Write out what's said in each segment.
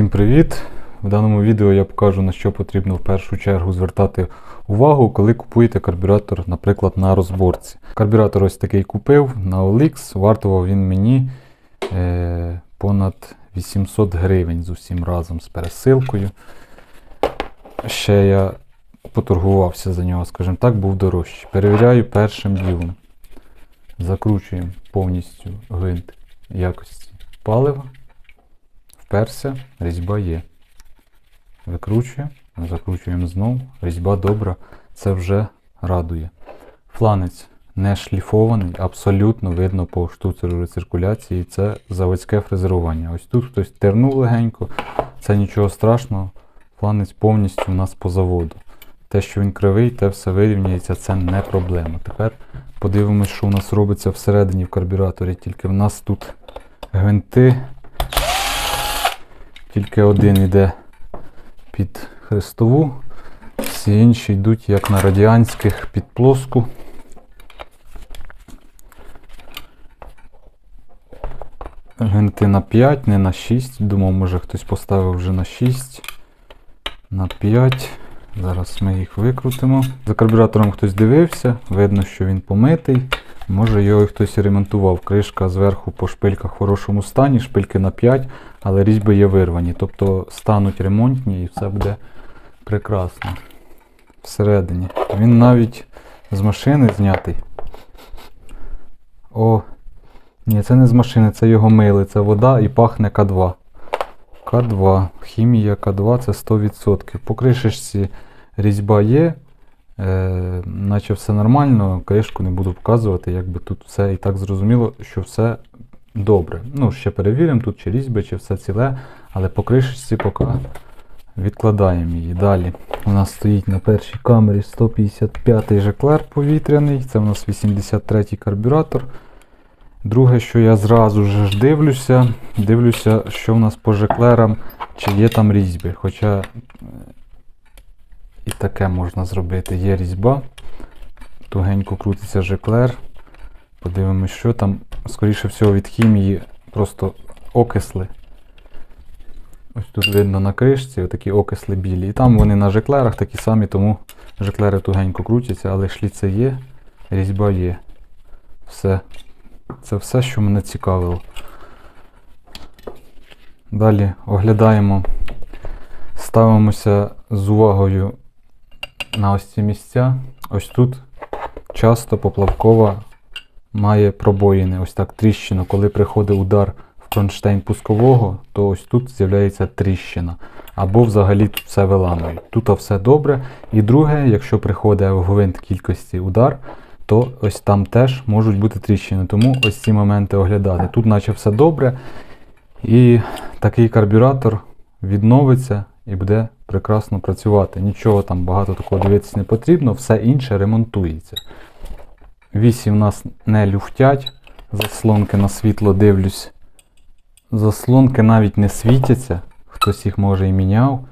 Всім привіт! В даному відео я покажу на що потрібно в першу чергу звертати увагу, коли купуєте карбюратор, наприклад, на розборці. Карбюратор ось такий купив на OLX, вартував він мені е, понад 800 гривень з усім разом з пересилкою. Ще я поторгувався за нього, скажімо так, був дорожчий. Перевіряю першим ділом. Закручуємо повністю гвинт якості палива. Вперся, різьба є. Викручуємо, закручуємо знову, різьба добра, це вже радує. Фланець не шліфований, абсолютно видно по штуцеру рециркуляції, це заводське фрезерування. Ось тут хтось тернув легенько, це нічого страшного, фланець повністю у нас по заводу. Те, що він кривий, те все вирівняється, це не проблема. Тепер подивимось, що у нас робиться всередині в карбюраторі. Тільки в нас тут гвинти. Тільки один йде під хрестову, всі інші йдуть як на радіанських під плоску. Гвинти на 5, не на 6. Думав, може хтось поставив вже на 6, на 5. Зараз ми їх викрутимо. За карбюратором хтось дивився, видно, що він помитий. Може його хтось ремонтував. Кришка зверху по шпильках в хорошому стані, шпильки на 5, але різьби є вирвані. Тобто стануть ремонтні і все буде прекрасно. Всередині. Він навіть з машини знятий. О, ні, це не з машини, це його мили, це вода і пахне К2. К2. Хімія К2 це 100%. По кришечці різьба є. Е, наче все нормально, кришку не буду показувати, якби тут все і так зрозуміло, що все добре. Ну, ще перевіримо тут, чи різьби, чи все ціле, але по кришечці поки відкладаємо її. Далі у нас стоїть на першій камері 155 жеклер повітряний, це у нас 83-й карбюратор. Друге, що я зразу ж дивлюся, дивлюся, що в нас по жеклерам, чи є там різьби. Хоча і таке можна зробити. Є різьба, тугенько крутиться жеклер. Подивимось, що там. Скоріше всього, від хімії просто окисли. Ось тут видно на кришці отакі окисли білі. І там вони на жеклерах такі самі, тому жеклери тугенько крутяться, але шліце є, різьба є. Все. Це все, що мене цікавило. Далі оглядаємо, ставимося з увагою на ось ці місця. Ось тут часто поплавкова має пробоїни, ось так тріщину. Коли приходить удар в кронштейн пускового, то ось тут з'являється тріщина. Або взагалі тут все виламують. Тут все добре. І друге, якщо приходить в гвинт кількості удар, то ось там теж можуть бути тріщини. Тому ось ці моменти оглядати. Тут наче все добре. І такий карбюратор відновиться і буде прекрасно працювати. Нічого там багато такого дивитися не потрібно, все інше ремонтується. Вісі в нас не люфтять, заслонки на світло дивлюсь. Заслонки навіть не світяться, хтось їх може і міняв.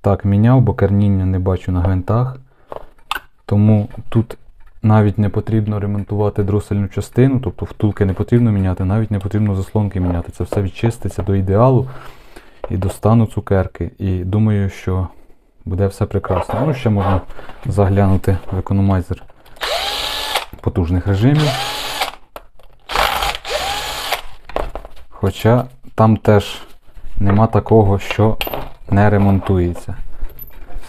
Так, міняв, бо керніння не бачу на гвинтах. Тому тут навіть не потрібно ремонтувати дросельну частину, тобто втулки не потрібно міняти, навіть не потрібно заслонки міняти. Це все відчиститься до ідеалу і до стану цукерки. І думаю, що буде все прекрасно. Ну, ще можна заглянути в економайзер потужних режимів. Хоча там теж нема такого, що не ремонтується.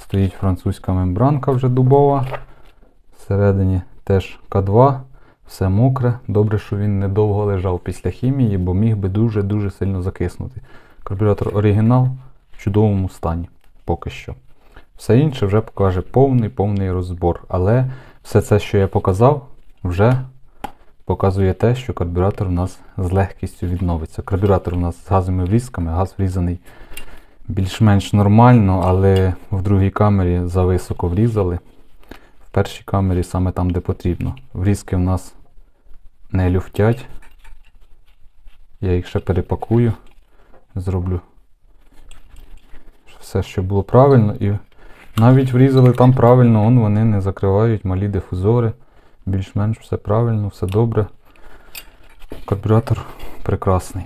Стоїть французька мембранка вже дубова. Всередині теж К2, все мокре. Добре, що він недовго лежав після хімії, бо міг би дуже-дуже сильно закиснути. Карбюратор оригінал в чудовому стані поки що. Все інше вже покаже повний повний розбор. Але все це, що я показав, вже показує те, що карбюратор у нас з легкістю відновиться. Карбюратор у нас з газовими врізками, газ врізаний більш-менш нормально, але в другій камері зависоко врізали. В першій камері саме там, де потрібно. Врізки в нас не люфтять. Я їх ще перепакую, зроблю все, що було правильно. І навіть врізали там правильно, он вони не закривають малі дифузори. Більш-менш все правильно, все добре. Карбюратор прекрасний.